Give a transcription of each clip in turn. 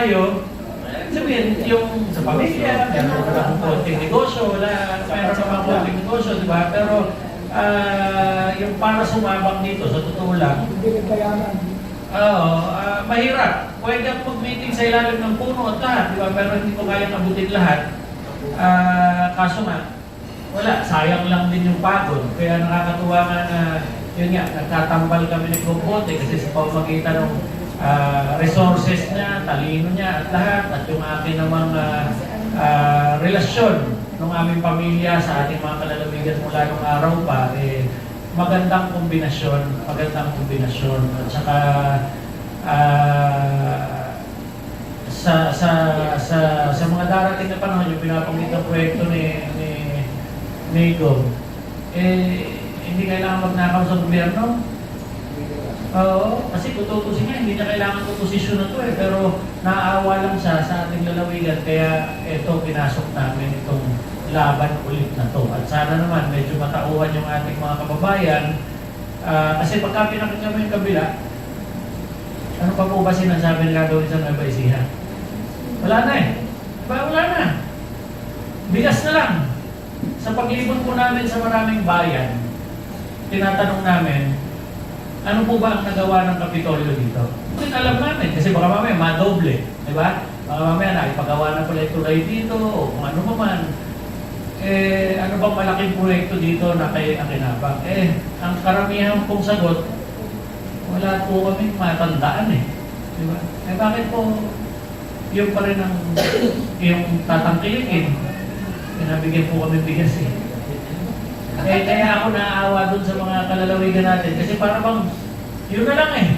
tayo, sabihin, yung sa pamilya, meron ka ng konting negosyo, wala, meron ka mga konting negosyo, di ba? Pero, ah, yung para sumabak dito, sa totoo lang. Oo, ah, mahirap. Pwede ako mag-meeting sa ilalim ng puno at lahat, di ba? Pero hindi ko kayang abutin lahat. Ah, kaso nga, wala, sayang lang din yung pagod. Kaya nakakatuwa nga na, yun nga, nagtatambal kami ni Kumbote kasi sa pamamagitan ng ah, resources niya, talino niya at lahat, at yung akin namang ah, ah, relasyon ng aming pamilya sa ating mga kalalawigan mula nung araw pa, eh, magandang kombinasyon, magandang kombinasyon. At saka, ah, sa sa sa sa mga darating na panahon yung pinapanggit ng proyekto ni ni ni eh hindi kailangan magnakaw sa gobyerno. Oo, kasi kung tutusin niya, hindi niya kailangan ng posisyon na to eh. Pero naaawa lang siya sa ating lalawigan, kaya ito pinasok namin itong laban ulit na to. At sana naman medyo matauhan yung ating mga kababayan. Ah, kasi pagka pinakinggan mo yung kabila, ano pa po ba sinasabi nila gawin sa Nueva Ecija? Wala na eh. Diba? Wala na. Bigas na lang. Sa paglibot po namin sa maraming bayan, tinatanong namin, ano po ba ang nagawa ng Kapitolyo dito? Hindi alam namin, kasi baka mamaya madoble, di ba? Baka mamaya nakipagawa na pala ito tulay dito, o kung ano man. Eh, ano bang malaking proyekto dito na kay Akinabang? Eh, ang karamihan pong sagot, wala po kami matandaan eh. Di ba? Eh, bakit po yung pa rin ang yung tatangkilikin? Pinabigyan po kami bigas eh. Eh, kaya ako naaawa dun sa mga kalalawigan natin. Kasi para bang, yun na lang eh.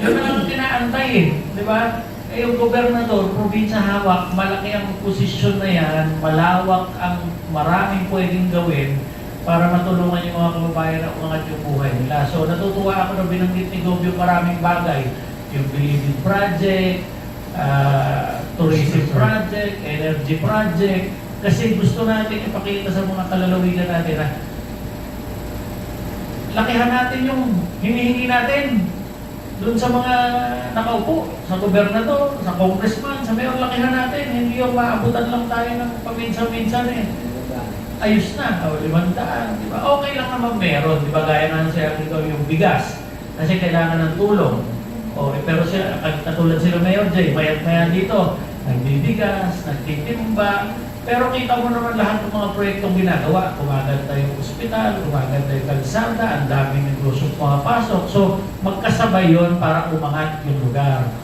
Yun na lang ang tinaantay eh. Di ba? Eh, yung gobernador, probinsya hawak, malaki ang posisyon na yan, malawak ang maraming pwedeng gawin para matulungan yung mga kababayan umangat yung buhay nila. So, natutuwa ako na binanggit ni Gob yung maraming bagay. Yung Believing Project, ah, Tourism Project, Energy Project, kasi gusto natin ipakita sa mga kalalawigan natin na lakihan natin yung hinihingi natin doon sa mga nakaupo, sa gobernador, sa congressman, sa mayor, lakihan natin. Hindi yung maabutan lang tayo ng paminsan-minsan eh. Ayos na, o limandaan, di ba? Okay lang naman meron, di ba? Gaya na sa ito yung bigas. Kasi kailangan ng tulong. O, eh, pero siya, katulad sila Mayor Jay, mayat-maya dito, nagbibigas, nagtitimba, pero kita mo naman lahat ng mga proyektong ginagawa. Gumaganda yung ospital, gumaganda yung kalsada, ang daming negosyo pumapasok. So, magkasabay yon para umangat yung lugar.